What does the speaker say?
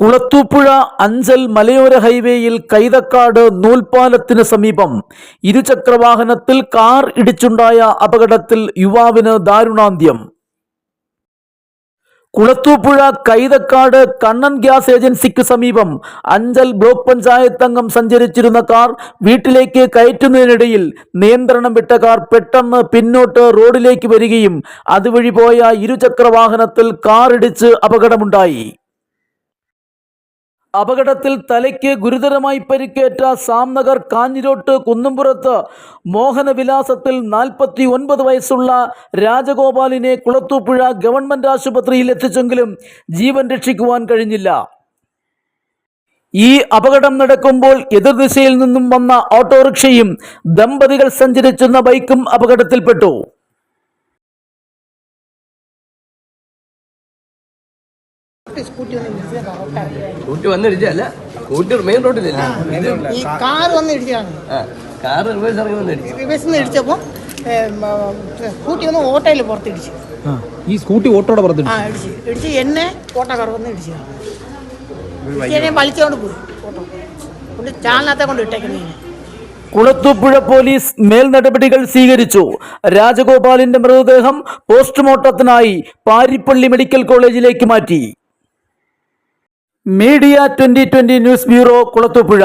കുളത്തൂപ്പുഴ അഞ്ചൽ മലയോര ഹൈവേയിൽ കൈതക്കാട് നൂൽപാലത്തിന് സമീപം ഇരുചക്രവാഹനത്തിൽ കാർ ഇടിച്ചുണ്ടായ അപകടത്തിൽ യുവാവിന് ദാരുണാന്ത്യം. കുളത്തൂപ്പുഴ കൈതക്കാട് കണ്ണൻ ഗ്യാസ് ഏജൻസിക്ക് സമീപം അഞ്ചൽ ബ്ലോക്ക് പഞ്ചായത്ത് അംഗം സഞ്ചരിച്ചിരുന്ന കാർ വീട്ടിലേക്ക് കയറ്റുന്നതിനിടയിൽ നിയന്ത്രണം വിട്ട കാർ പെട്ടെന്ന് പിന്നോട്ട് റോഡിലേക്ക് വരികയും അതുവഴി പോയ ഇരുചക്ര വാഹനത്തിൽ കാർ ഇടിച്ച് അപകടമുണ്ടായി. അപകടത്തിൽ തലയ്ക്ക് ഗുരുതരമായി പരിക്കേറ്റ സാംനഗർ കാഞ്ഞിരോട്ട് കുന്നുംപുറത്ത് മോഹനവിലാസത്തിൽ നാൽപ്പത്തി ഒൻപത് വയസ്സുള്ള രാജഗോപാലിനെ കുളത്തൂപ്പുഴ ഗവൺമെന്റ് ആശുപത്രിയിൽ എത്തിച്ചെങ്കിലും ജീവൻ രക്ഷിക്കുവാൻ കഴിഞ്ഞില്ല. ഈ അപകടം നടക്കുമ്പോൾ എതിർദിശയിൽ നിന്നും വന്ന ഓട്ടോറിക്ഷയും ദമ്പതികൾ സഞ്ചരിച്ചിരുന്ന ബൈക്കും അപകടത്തിൽപ്പെട്ടു. സ്കൂട്ടി വന്നിടിച്ചല്ല സ്കൂട്ടി മെയിൻ റോഡിലല്ല ഈ കാർ വന്ന് ഇടിച്ചതാണ് കാർ കാറ് റിവേഴ്സ് ഇറങ്ങി വന്നിടിച്ചു റിവേഴ്സിൽ നിന്ന് ഇടിച്ചപ്പോൾ സ്കൂട്ടി വന്ന് ഓട്ടോയിൽ പുറത്തിടിച്ചു. ഈ സ്കൂട്ടി ഓട്ടോടെ പുറത്തിട്ട് ആ ഇടിച്ച്. ഇടിച്ച്. എന്നെ ഓട്ടോക്കാർ വന്ന് ഇടിച്ചതാണ് എന്നെ വലിച്ചുകൊണ്ട് പോയി. ഓട്ടോ. കൊണ്ട് ചാലിനകത്തെ കൊണ്ട് ഇട്ടേക്കുന്നതിന് കുളത്തൂപ്പുഴ പോലീസ് മേൽ നടപടികൾ സ്വീകരിച്ചു. രാജഗോപാലിന്റെ മൃതദേഹം പോസ്റ്റ്മോർട്ടത്തിനായി പാരിപ്പള്ളി മെഡിക്കൽ കോളേജിലേക്ക് മാറ്റി. Media twenty twenty news bureau Kulathupuzha.